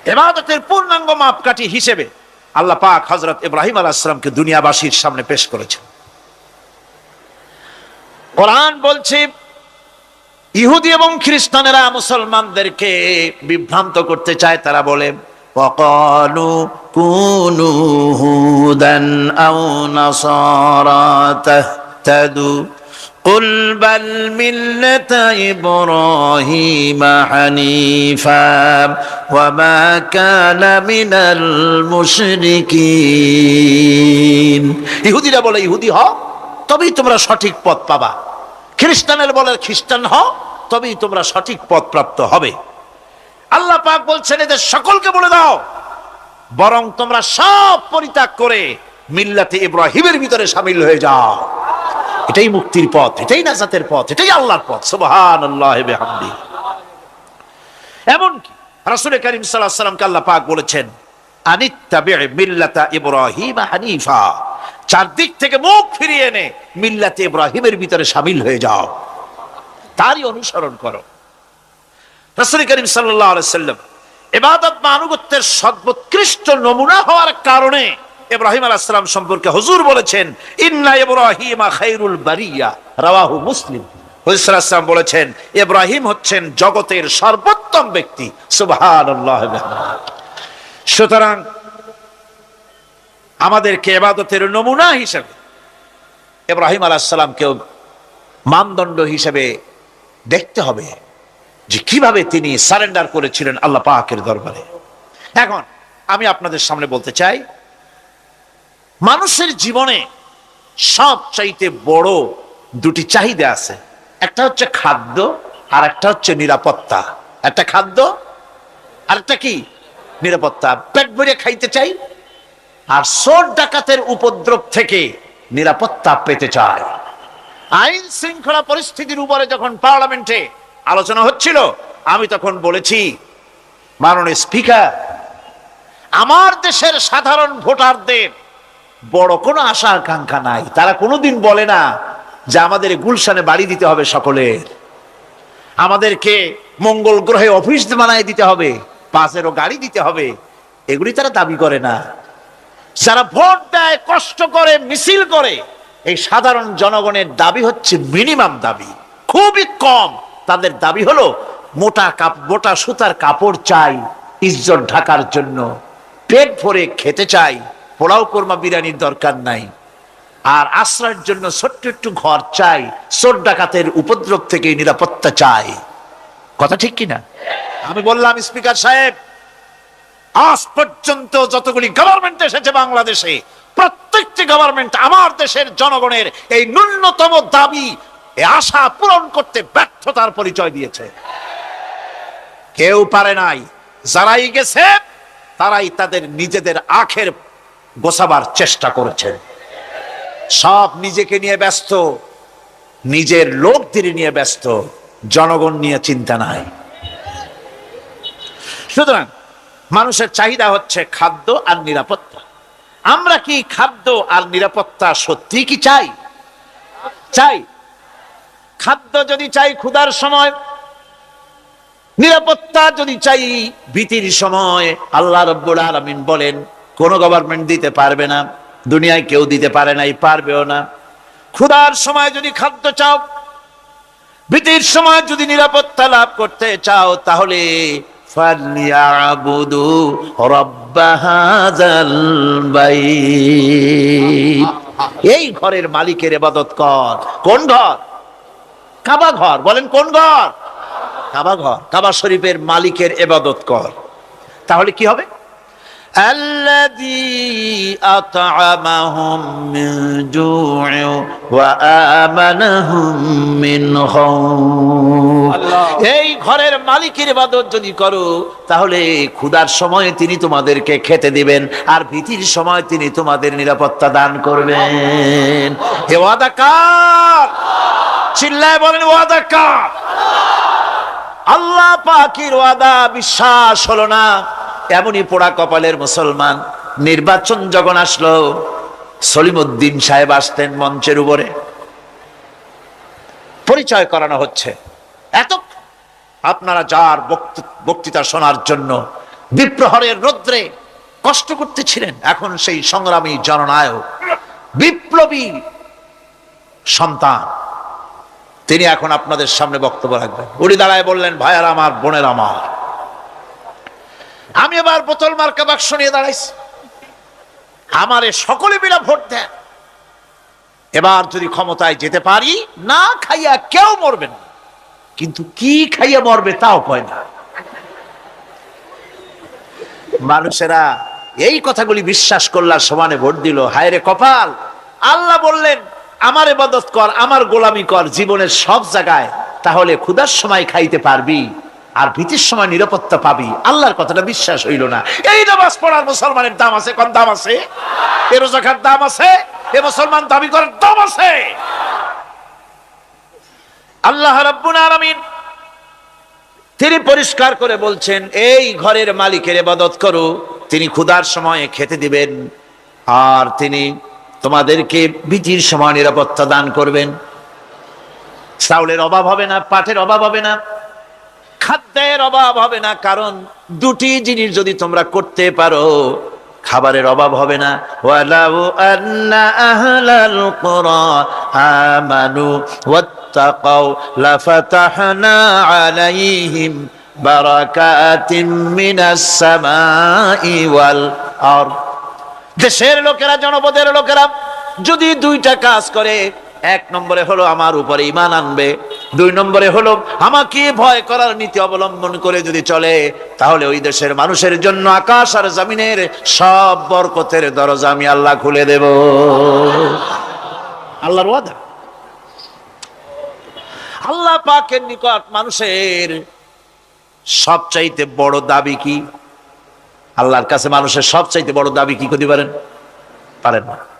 এবাদতের পূর্ণাঙ্গ মাপকাঠি হিসেবে আল্লাহ পাক হজরত ইব্রাহিম আলাহামকে দুনিয়াবাসীর সামনে পেশ করেছেন কোরআন বলছে ইহুদি এবং খ্রিস্টানেরা মুসলমানদেরকে বিভ্রান্ত করতে চায় তারা বলে وقالوا كونوا هودا أو نصارى تهتدوا قل بل ملة إبراهيم حنيفا وما كان من المشركين ইহুদিরা বলে ইহুদি হও তবেই তোমরা সঠিক পথ পাবা খ্রিস্টানের বলে খ্রিস্টান হও তবেই তোমরা সঠিক পথ প্রাপ্ত হবে আল্লাহ পাক বলছেন এদের সকলকে বলে দাও বরং তোমরা সব পরিত্যাগ করে মিল্লাতে ইব্রাহিমের ভিতরে সামিল হয়ে যাও এটাই মুক্তির পথ, এটাই নাজাতের পথ, এটাই আল্লাহর পথ। সুবহান আল্লাহ এমনকি রাসূল করিম আলাইহি সাল্লামকে আল্লাহ পাক বলেছেন, আনিত্তাবি মিল্লাতা ইব্রাহিম হানিফা। চারদিক থেকে মুখ ফিরিয়ে এনে মিল্লাতে ইব্রাহিমের ভিতরে সামিল হয়ে যাও। তারই অনুসরণ করো। রাসূল করিম আলাইহি সাল্লাম ইবাদত বা আনুগত্যের সর্বোৎকৃষ্ট নমুনা হওয়ার কারণে ইব্রাহিম আলাইহিস সালাম সম্পর্কে হুজুর বলেছেন, ইন্না ইব্রাহিমা খায়রুল বারিয়া মুসলিম। বলেছেন, ইব্রাহিম হচ্ছেন জগতের সর্বোত্তম ব্যক্তি সুতরাং আমাদেরকে এবাদতের নমুনা হিসেবে ইব্রাহিম আলাইহিস সালামকেও মানদণ্ড হিসেবে দেখতে হবে যে কীভাবে তিনি সারেন্ডার করেছিলেন আল্লাহ পাকের দরবারে। এখন আমি আপনাদের সামনে বলতে চাই মানুষের জীবনে সব চাইতে বড় দুটি চাহিদা আছে। একটা হচ্ছে খাদ্য, আর একটা হচ্ছে নিরাপত্তা। একটা খাদ্য, আর একটা কি? নিরাপত্তা। পেট ভরে খাইতে চাই, আর সোর ডাকাতের উপদ্রব থেকে নিরাপত্তা পেতে চায় আইন শৃঙ্খলা পরিস্থিতির উপরে যখন পার্লামেন্টে আলোচনা হচ্ছিল, আমি তখন বলেছি, মাননীয় স্পিকার, আমার দেশের সাধারণ ভোটারদের বড় কোনো আশা আকাঙ্ক্ষা নাই। তারা কোনোদিন বলে না যে আমাদের গুলশানে বাড়ি দিতে হবে সকলের। আমাদেরকে মঙ্গল গ্রহে অফিস বানায় দিতে হবে পাঁচেরও গাড়ি দিতে হবে। এগুলি তারা দাবি করে না। যারা ভোট দেয়, কষ্ট করে, মিছিল করে, এই সাধারণ জনগণের দাবি হচ্ছে মিনিমাম দাবি। খুবই কম। তাদের দাবি হলো, মোটা কাপ, মোটা সুতার কাপড় চাই, ইজ্জত ঢাকার জন্য। পেট ভরে খেতে চাই। পোলাও কোরমা বিরিয়ানির দরকার নাই। আর আশ্রয়ের জন্য ছোট্ট একটু ঘর চাই, চোর ডাকাতের উপদ্রব থেকে নিরাপত্তা চাই। কথা ঠিক কিনা? আমি বললাম, স্পিকার সাহেব, আজ পর্যন্ত যতগুলি গভর্নমেন্ট এসেছে বাংলাদেশে, প্রত্যেকটি গভর্নমেন্ট আমার দেশের জনগণের এই ন্যূনতম দাবি আশা পূরণ করতে ব্যর্থতার পরিচয় দিয়েছে। কেউ পারে নাই। যারাই গেছে, তারাই তাদের নিজেদের আখের গোছাবার চেষ্টা করেছেন। সব নিজেকে নিয়ে ব্যস্ত, নিজের লোকদের নিয়ে ব্যস্ত, জনগণ নিয়ে চিন্তা নাই। সুতরাং মানুষের চাহিদা হচ্ছে খাদ্য আর নিরাপত্তা। আমরা কি খাদ্য আর নিরাপত্তা সত্যি কি চাই? চাই। খাদ্য যদি চাই ক্ষুধার সময়, নিরাপত্তা যদি চাই ভীতির সময়, আল্লাহ রব্বুল আলমিন বলেন কোনো গভর্নমেন্ট দিতে পারবে না, দুনিয়ায় কেউ দিতে পারে নাই পারবেও না। ক্ষুধার সময় যদি খাদ্য চাও, ভীতির সময় যদি নিরাপত্তা লাভ করতে চাও, তাহলে এই ঘরের মালিকের এবাদত কর। কোন ঘর? কাবা ঘর। বলেন কোন ঘর? কাবা ঘর। কাবা শরীফের মালিকের এবাদত কর। তাহলে কি হবে? الذي أطعمهم من جوع وآمنهم من خوف এই ঘরের মালিকের ইবাদত যদি করো তাহলে ক্ষুধার সময় তিনি তোমাদেরকে খেতে দিবেন আর ভীতির সময় তিনি তোমাদের নিরাপত্তা দান করবেন হে ওয়াদা কার চিল্লায় বলেন ওয়াদা কার আল্লাহ পাকির ওয়াদা বিশ্বাস হলো না এমনই পোড়া কপালের মুসলমান। নির্বাচন যখন আসলো, সলিমুদ্দিন সাহেব আসতেন মঞ্চের উপরে। পরিচয় করানো হচ্ছে। এত আপনারা যার বক্তৃতা শোনার জন্য বিপ্রহরের রৌদ্রে কষ্ট করতেছিলেন, এখন সেই সংগ্রামী জননায়ক, বিপ্লবী সন্তান। তিনি এখন আপনাদের সামনে বক্তব্য রাখবেন। উড়ি দাঁড়ায় বললেন, ভাইয়ার, আমার বোনের আমার। আমি এবার বোতল মার্কা বাক্স নিয়ে দাঁড়াইছি। আমারে সকলে মিলে ভোট দেন। এবার যদি ক্ষমতায় যেতে পারি, না খাইয়া কেউ মরবে না। কিন্তু কি খাইয়া মরবে তাও কয় না। মানুষেরা এই কথাগুলি বিশ্বাস করলার সমানে ভোট দিল। হায়রে কপাল। আল্লাহ বললেন, আমার এবাদত কর, আমার গোলামি কর, জীবনের সব জায়গায়। তাহলে ক্ষুধার সময় খাইতে পারবি। আর ভীতির সময় নিরাপত্তা পাবি। আল্লাহর কথাটা বিশ্বাস হইল না। এই নামাজ পড়ার মুসলমানের দাম আছে, কোন দাম আছে? এ দাম আছে, এ মুসলমান দাবি করার দাম আছে। আল্লাহ রাব্বুল আলামিন তিনি পরিষ্কার করে বলছেন, এই ঘরের মালিকের ইবাদত করো, তিনি ক্ষুধার সময়ে খেতে দিবেন, আর তিনি তোমাদেরকে ভীতির সময় নিরাপত্তা দান করবেন। চাউলের অভাব হবে না পাঠের অভাব হবে না। খাদ্যের অভাব হবে না, কারণ দুটি জিনিস যদি তোমরা করতে পারো, খাবারের অভাব হবে না। আমানু আলাইহিম দেশের লোকেরা, জনপদের লোকেরা যদি দুইটা কাজ করে এক নম্বরে হলো আমার উপরে ইমান আনবে, দুই নম্বরে হলো আমাকে ভয় করার নীতি অবলম্বন করে যদি চলে, তাহলে ওই দেশের মানুষের জন্য আকাশ আর জামিনের সব বরকতের দরজা আমি আল্লাহ খুলে দেব। আল্লাহর ওয়াদা। আল্লাহ পাকের নিকট মানুষের সবচাইতে বড় দাবি কি? আল্লাহর কাছে মানুষের সবচাইতে বড় দাবি কি করতে পারেন? পারেন না।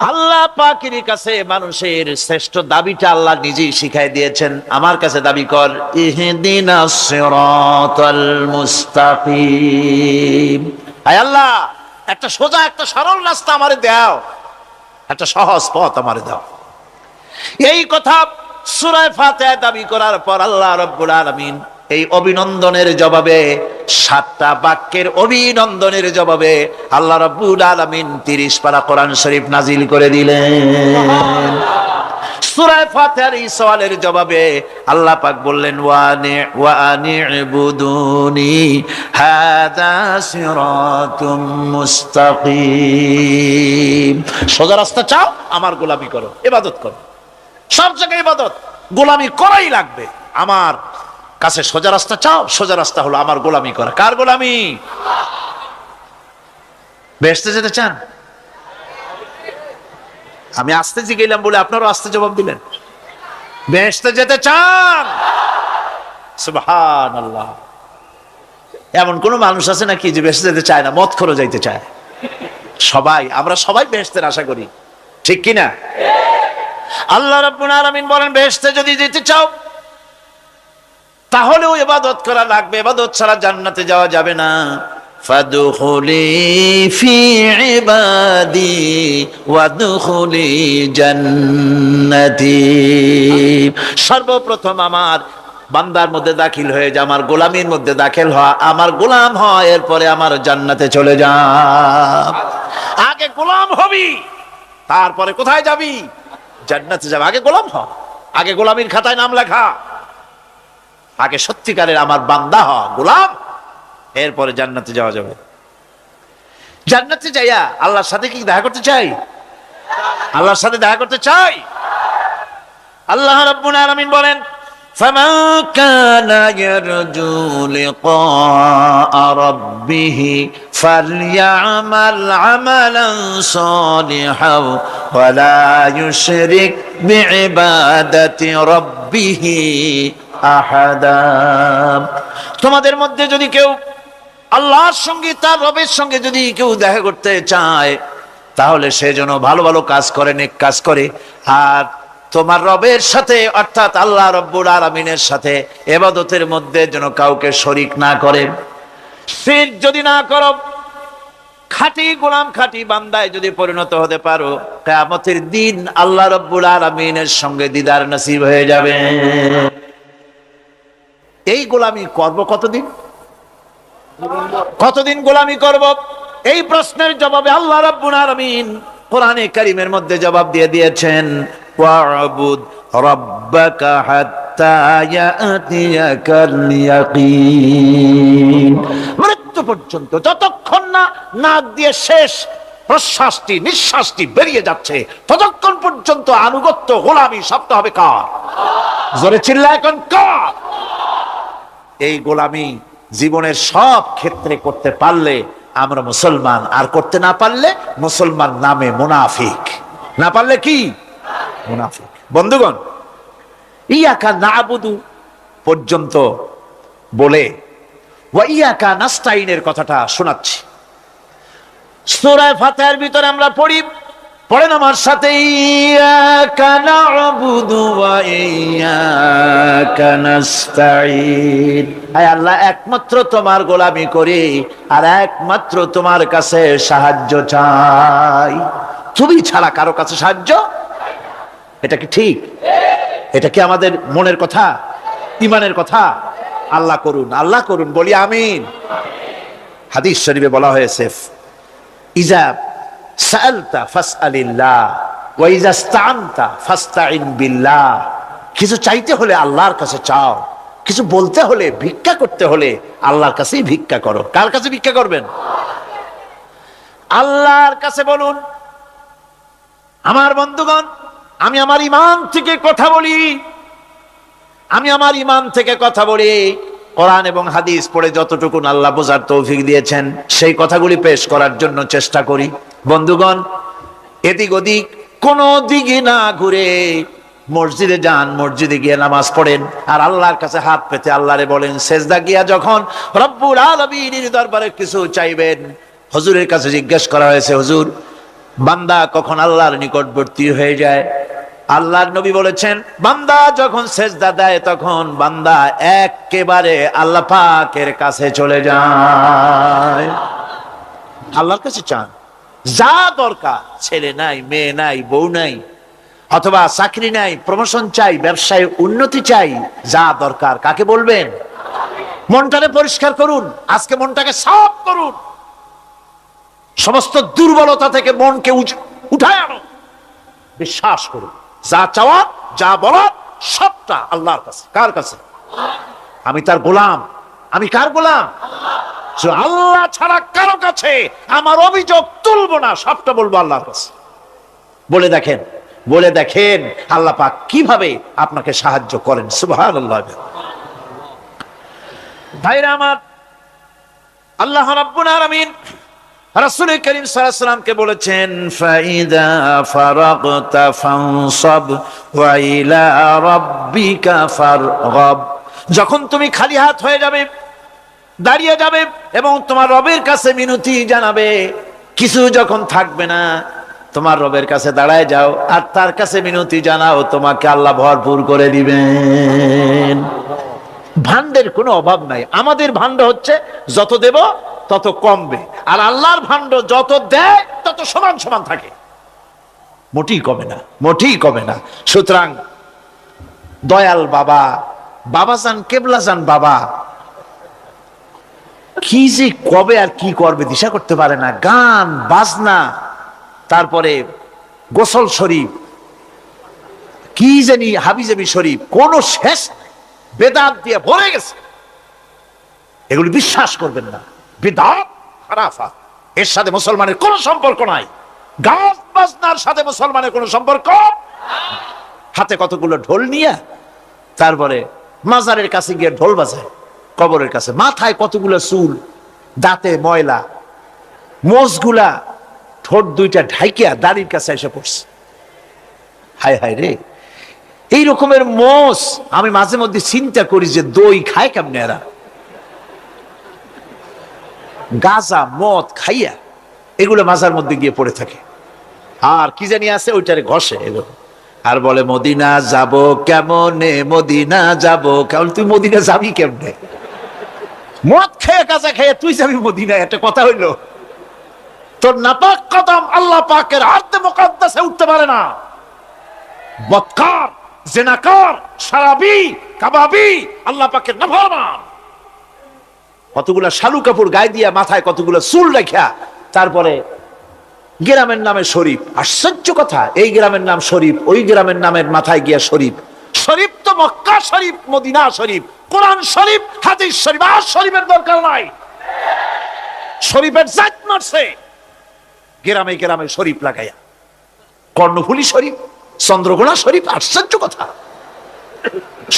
আল্লাহ পাকের কাছে মানুষের শ্রেষ্ঠ দাবিটা আল্লাহ নিজেই শিখাই দিয়েছেন। আমার কাছে দাবি কর আল্লাহ, একটা সোজা, একটা সরল রাস্তা আমারে দাও, একটা সহজ পথ আমারে দাও। এই কথা সুরায় ফাতিহা দাবি করার পর আল্লাহ রাব্বুল আলামিন এই অভিনন্দনের জবাবে, সাতটা বাক্যের অভিনন্দনের জবাবে আল্লাহ রাব্বুল আলামিন 30 পারা কোরআন শরীফ নাজিল করে দিলেন। সূরায় ফাতিহার এই সওয়ালের জবাবে আল্লাহ পাক বললেন, ওয়ানি ওয়ানি ইবুদুনি হাদা সিরাতুম মুস্তাকিম। সোজা রাস্তা চাও, আমার গোলামি করো, ইবাদত করো। সব জায়গায় ইবাদত, গোলামি করাই লাগবে। আমার কাছে সোজা রাস্তা চাও, সোজা রাস্তা হলো আমার গোলামি করা। কার গোলামি? বেসতে যেতে চান? আমি আসতে গেলাম বলে আপনারও আসতে জবাব দিলেন। বেসতে যেতে চান? সুবহান আল্লাহ এমন কোন মানুষ আছে নাকি যে বেসতে যেতে চায় না মত খরো যাইতে চায়? সবাই, আমরা সবাই বেসতের আশা করি। ঠিক কিনা? আল্লাহ রাব্বুল আলামিন বলেন, বেহেশতে যদি যেতে চাও তাহলেও এবাদত করা লাগবে এবাদত ছাড়া জান্নাতে যাওয়া যাবে না। সর্বপ্রথম আমার বান্দার মধ্যে দাখিল হয়ে যা, আমার গোলামির মধ্যে দাখিল হওয়া, আমার গোলাম হয় এরপরে আমার জান্নাতে চলে যা। আগে গোলাম হবি, তারপরে কোথায় যাবি? জান্নাতে যাবে। আগে গোলাম হ, আগে গোলামির খাতায় নাম লেখা। আগে সত্যিকারের আমার বান্দা হ গোলাম, এরপরে জান্নাতে যাওয়া যাবে। জান্নাতে যাইয়া আল্লাহর সাথে কি দেখা করতে চাই? আল্লাহর সাথে দেখা করতে চাই? আল্লাহ রব্বুল আলামিন বলেন فمن كان يرجو لقاء ربه فليعمل عملا صالحا ولا يشرك بعبادة ربه أحدا তোমাদের মধ্যে যদি কেউ আল্লাহর সঙ্গে তার রবের সঙ্গে যদি কেউ দেখা করতে চায় তাহলে সে যেন ভালো ভালো কাজ করে নেক কাজ করে আর তোমার রবের সাথে, অর্থাৎ আল্লাহ রব্বুল আলমিনের সাথে এবাদতের মধ্যে যেন কাউকে শরিক না করে। শির যদি না করো, খাঁটি গোলাম খাঁটি বান্দায় যদি পরিণত হতে পারো, কেয়ামতের দিন আল্লাহ রব্বুল আলমিনের সঙ্গে দিদার নসিব হয়ে যাবে। এই গোলামি করব কতদিন? কতদিন গোলামি করব? এই প্রশ্নের জবাবে আল্লাহ রাব্বুল আলামিন কোরআনে কারীমের মধ্যে জবাব দিয়ে দিয়েছেন ওয়াবুদ রাব্বাকা হাত্তা ইয়াতিয়াকাল ইয়াকিন মৃত্যু পর্যন্ত যতক্ষণ না নাক দিয়ে শেষ প্রশ্বাসটি, নিঃশ্বাসটি বেরিয়ে যাচ্ছে, ততক্ষণ পর্যন্ত আনুগত্য, গোলামি শব্দ হবে কার? জোরে চিল্লা এখন কার? এই গোলামি জীবনের সব ক্ষেত্রে করতে পারলে আমরা মুসলমান, আর করতে না পারলে মুসলমান নামে মুনাফিক। না পারলে কি? মুনাফিক। বন্ধুগণ, ইয়াকা নাবুদু পর্যন্ত বলে ইয়াকা নাস্তাইনের কথাটা শোনাচ্ছি। সূরা ফাতিহার ভিতরে আমরা পড়ি, পড়েন আমার সাথে আল্লাহ, একমাত্র তোমার গোলামি করি আর একমাত্র তোমার কাছে সাহায্য চাই। তুমি ছাড়া কারও কাছে সাহায্য এটা কি ঠিক? এটা কি আমাদের মনের কথা? ইমানের কথা? আল্লাহ করুন আল্লাহ করুন, বলি আমিন। হাদিস শরীফে বলা হয়েছে, ইজা সালতা ফাসআলিল্লাহ, ওয়া ইজা ইসতাআনতা ফাসতাইন বিল্লাহ। কিছু চাইতে হলে আল্লাহর কাছে চাও, কিছু বলতে হলে, ভিক্ষা করতে হলে আল্লাহর কাছেই ভিক্ষা করো। কার কাছে ভিক্ষা করবেন? আল্লাহর কাছে বলুন। আমার বন্ধুগণ আমি আমার ইমান থেকে কথা বলি। আমি আমার ইমান থেকে কথা বলি। কোরআন এবং হাদিস পড়ে যতটুকুন আল্লাহ বোঝার তৌফিক দিয়েছেন, সেই কথাগুলি পেশ করার জন্য চেষ্টা করি। বন্ধুগণ, এদিক ওদিক কোন দিকে না ঘুরে মসজিদে যান, মসজিদে গিয়ে নামাজ পড়েন আর আল্লাহর কাছে হাত পেতে আল্লাহরে বলেন, সেজদা গিয়া যখন রব্বুল আলমীর দরবারে কিছু চাইবেন? হুজুরের কাছে জিজ্ঞেস করা হয়েছে, হুজুর বান্দা কখন আল্লাহর নিকটবর্তী হয়ে যায়? আল্লাহর নবী বলেছেন, বান্দা যখন সেজদা দেয়, তখন বান্দা একেবারে আল্লাহ পাকের কাছে চলে যায়। আল্লাহর কাছে চান। যা দরকার, ছেলে নাই, মেয়ে নাই, বউ নাই, অথবা চাকরি নাই প্রমোশন চাই, ব্যবসায় উন্নতি চাই, যা দরকার। কাকে বলবেন? মনটাকে পরিষ্কার করুন, আজকে মনটাকে সাফ করুন। সমস্ত দুর্বলতা থেকে মনকে উঠ- উঠায় আনো। বিশ্বাস করুন, যা চাওয়ার যা বলার সবটা আল্লাহর কাছে। কার কাছে? আমি তার গোলাম। আমি কার গোলাম? আল্লাহ ছাড়া কারও কাছে আমার অভিযোগ তুলবো না, সবটা বলব আল্লাহর কাছে। বলে দেখেন বলে দেখেন আল্লাহ পাক কীভাবে আপনাকে সাহায্য করেন। সুবহান আল্লাহ ভাইরা আমার, আল্লাহ রাব্বুল আলামিন রাসূল করিম সাল্লামকে বলেছেন, ফাইদা ফারাগতা ফানসাব ওয়া ইলা রাব্বিকা ফারগাব। যখন তুমি খালি হাত হয়ে যাবে, দাঁড়িয়ে যাবে এবং তোমার রবের কাছে মিনতি জানাবে, কিছু যখন থাকবে না, তোমার রবের কাছে দাঁড়ায় যাও আর তার কাছে মিনতি জানাও, তোমাকে আল্লাহ ভরপুর করে দিবেন। ভান্ডের কোনো অভাব নাই। আমাদের ভান্ড হচ্ছে, যত দেব তত কমবে। আর আল্লাহর ভান্ড যত দেয়, তত সমান সমান থাকে। মোটেই কমে না, মোটেই কমে না। সুতরাং, দয়াল বাবা বাবা যান, কেবলা যান বাবা, কি যে কবে আর কি করবে দিশা করতে পারে না। গান, বাজনা, তারপরে গোসল শরীফ, কি জানি হাবিজাবি শরীফ, কোন শেষ। বেদাত দিয়ে ভরে গেছে। এগুলি বিশ্বাস করবেন না। বেদাত খারাফা এর সাথে মুসলমানের কোনো সম্পর্ক নাই। গান বাজনার সাথে মুসলমানের কোনো সম্পর্ক? হাতে কতগুলো ঢোল নিয়ে তারপরে মাজারের কাছে গিয়ে ঢোল বাজায়, কবরের কাছে। মাথায় কতগুলো চুল, দাঁতে ময়লা মোষগুলা ঠোঁট দুইটা ঢাইকিয়া দাড়ির কাছে এসে পড়ছে। হায় হায় রে, এই রকমের মোষ আমি মাঝে মধ্যে চিন্তা করি যে দই খায় কেমনে এরা? গাজা, মদ খাইয়া এগুলো মাজার মধ্যে গিয়ে পড়ে থাকে। আর কি জানি আছে, ওইটারে ঘষে এগুলো। আর বলে, মদিনা যাব কেমনে? মদিনা যাব কেমন? তুই মদিনা যাবি কেমনে? মদ খেয়ে কাঁচা খেয়ে তুই যাবি মদিনা একটা কথা হইল। তোর নাপাক কদম আল্লাহ পাকের আর্ধে মোকাদ্দাসে উঠতে পারে না। বৎকার জেনাকার, সারাবি, কাবাবি, আল্লাহ পাকের নাফরমান। কতগুলা শালু কাপড় গায়ে দিয়া মাথায় কতগুলো চুল রেখা তারপরে গ্রামের নামে শরীফ। আশ্চর্য কথা, এই গ্রামের নাম শরীফ, ওই গ্রামের নামের মাথায় গিয়া শরীফ। শরীফ তো মক্কা শরীফ, মদিনা শরীফ। কোরআন শরীফ, হাদিস শরীফ, আর শরীফের দরকার নাই। শরীফের জাত মারছে। গ্রামে গ্রামে শরীফ লাগাইয়া। কর্ণফুলি শরীফ চন্দ্রগোনা শরীফ, আশ্চর্য কথা।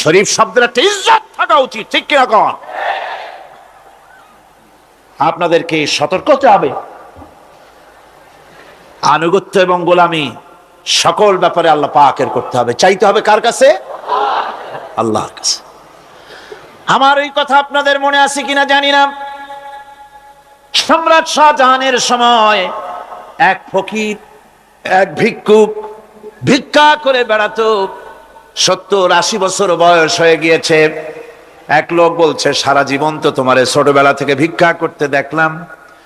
শরীফ শব্দের একটা ইজ্জত থাকা উচিত, ঠিক কিনা কন? আপনাদেরকে সতর্ক হতে হবে। আনুগত্য এবং গোলামি সকল ব্যাপারে আল্লাহ পাকের করতে হবে। চাইতে হবে কার কাছে? আল্লাহর কাছে। আমার এই কথা আপনাদের মনে আছে কিনা জানি না। সম্রাট শাহজাহানের সময় এক ফকির, এক ভিক্ষুক ভিক্ষা করে বেড়াতো। সত্তর আশি বছর বয়স হয়ে গিয়েছে। এক লোক বলছে, সারা জীবন তো তোমার ছোটবেলা থেকে ভিক্ষা করতে দেখলাম।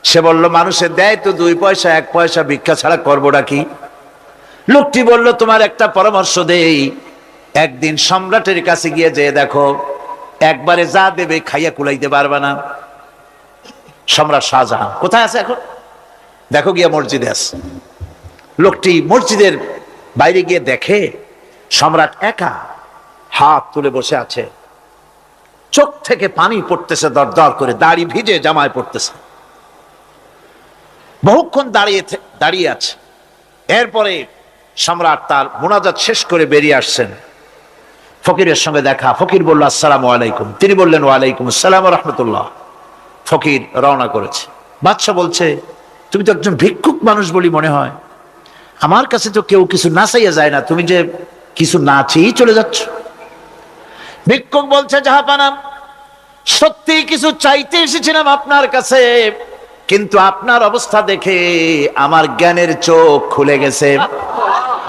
সে বলল, মানুষের দেয় তো দুই পয়সা, এক পয়সা, ভিক্ষা ছাড়া করবোটা কি? লোকটি বলল, তোমার একটা পরামর্শ দেই। একদিন সম্রাটের কাছে গিয়ে যে দেখো, একবারে যা দেবে খাইয়া কুলাইতে পারবে না। সম্রাট শাহজাহান, কোথায় আছে এখন? দেখো গিয়া মসজিদে আছে। লোকটি মসজিদের বাইরে গিয়ে দেখে, সম্রাট একা হাত তুলে বসে আছে। চোখ থেকে পানি পড়তেছে দর দর করে, দাড়ি ভিজে জামায় পড়তেছে। বহুক্ষণ দাঁড়িয়ে দাঁড়িয়ে আছে। এরপরে সম্রাট তার মোনাজাত শেষ করে বেরিয়ে আসছেন। ফকিরের সঙ্গে দেখা। ফকির বলল, আসসালামু আলাইকুম। তিনি বললেন, ওয়ালাইকুম আসসালাম রহমতুল্লাহ। ফকির রওনা করেছে। বাদশাহ বলছে, তুমি তো একজন ভিক্ষুক মানুষ বলি মনে হয়। আমার কাছে তো কেউ কিছু না চাইয়া যায় না। তুমি যে কিছু না চেয়েই চলে যাচ্ছ। ভিক্ষুক বলছে, যাহা পানাম সত্যি কিছু চাইতে এসেছিলাম আপনার কাছে, কিন্তু আপনার অবস্থা দেখে আমার জ্ঞানের চোখ খুলে গেছে।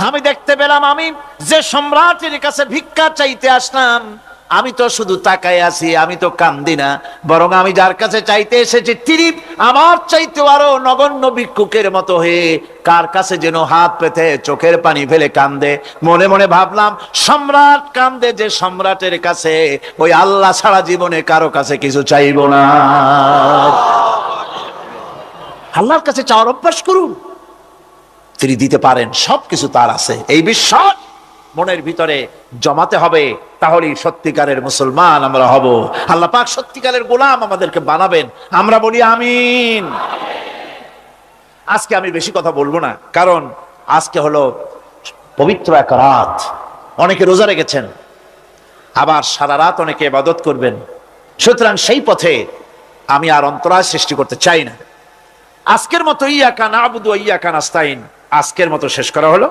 আমি দেখতে পেলাম আমি যে সম্রাটের কাছে ভিক্ষা চাইতে আসলাম আমি তো শুধু তাকায় আছি, আমি তো কান্দি না। বরং আমি যার কাছে চাইতে এসেছি, তিনি আমার চাইতে আরও নগণ্য ভিক্ষুকের মতো হয়ে কার কাছে যেন হাত পেতে চোখের পানি ফেলে কান্দে। মনে মনে ভাবলাম, সম্রাট কান্দে যে সম্রাটের কাছে, ওই আল্লাহ ছাড়া জীবনে কারও কাছে কিছু চাইব না। আল্লাহর কাছে চাওয়ার অভ্যাস করুন। তিনি দিতে পারেন, সবকিছু তার আছে। এই বিশ্বাস মনের ভিতরে জমাতে হবে, তাহলেই সত্যিকারের মুসলমান আমরা হব। আল্লাহ পাক সত্যিকারের গোলাম আমাদেরকে বানাবেন। আমরা বলি আমিন। আজকে আমি বেশি কথা বলব না, কারণ আজকে হলো পবিত্র এক রাত। অনেকে রোজা রেখেছেন, আবার সারা রাত অনেকে ইবাদত করবেন। সুতরাং সেই পথে আমি আর অন্তরায় সৃষ্টি করতে চাই না। আজকের মতো ইয়াকা না আবুদু ইয়াকা নাস্তাইন আজকের মতো শেষ করা হলো।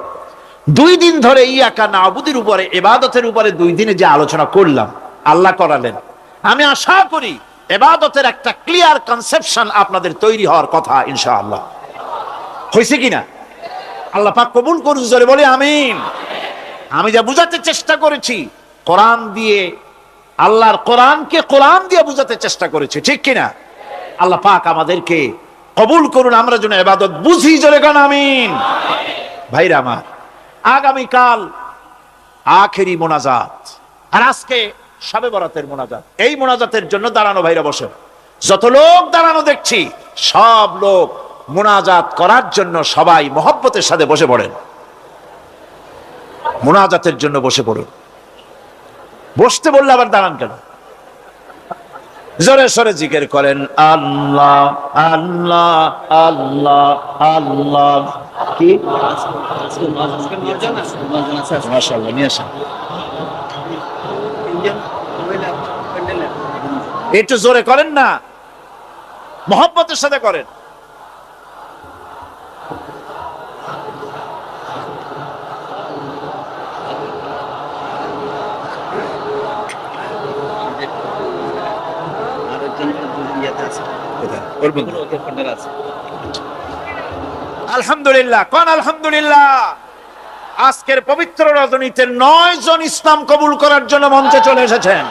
দুই দিন ধরে ইয়াকা না আবুদের উপরে, এবাদতের উপরে দুই দিনে যে আলোচনা করলাম, আল্লাহ করালেন। আমি আশা করি এবাদতের একটা ক্লিয়ার কনসেপশন আপনাদের তৈরি হওয়ার কথা, ইনশাআল্লাহ। হয়েছে কিনা? আল্লাহ পাক কবুল করুন, জোরে বলে আমিন। আমি যা বুঝাতে চেষ্টা করেছি, কোরআন দিয়ে, আল্লাহর কোরআনকে কোরআন দিয়ে বুঝাতে চেষ্টা করেছি, ঠিক কিনা? আল্লাহ পাক আমাদেরকে কবুল করুন, আমরা যেন এবাদত বুঝি, জোরে গান আমিন। ভাইরা আমার আগামীকাল আখেরি মোনাজাত। আর আজকে সবে বরাতের মোনাজাত। এই মোনাজাতের জন্য দাঁড়ানো ভাইরা বসে যত লোক দাঁড়ানো দেখছি, সব লোক মোনাজাত করার জন্য সবাই মহব্বতের সাথে বসে পড়েন। মোনাজাতের জন্য বসে পড়ুন। বসতে বললে আবার দাঁড়ান কেন? জোরে সরে জিকের করেন, আল্লাহ আল্লাহ আল্লাহ আল্লাহ। কি? একটু জোরে করেন না মোহাম্মতের সাথে করেন। আলহামদুলিল্লাহ কোন আলহামদুলিল্লাহ? আজকের পবিত্র রজনীতে নয় জন ইসলাম কবুল করার জন্য মঞ্চে চলে এসেছেন।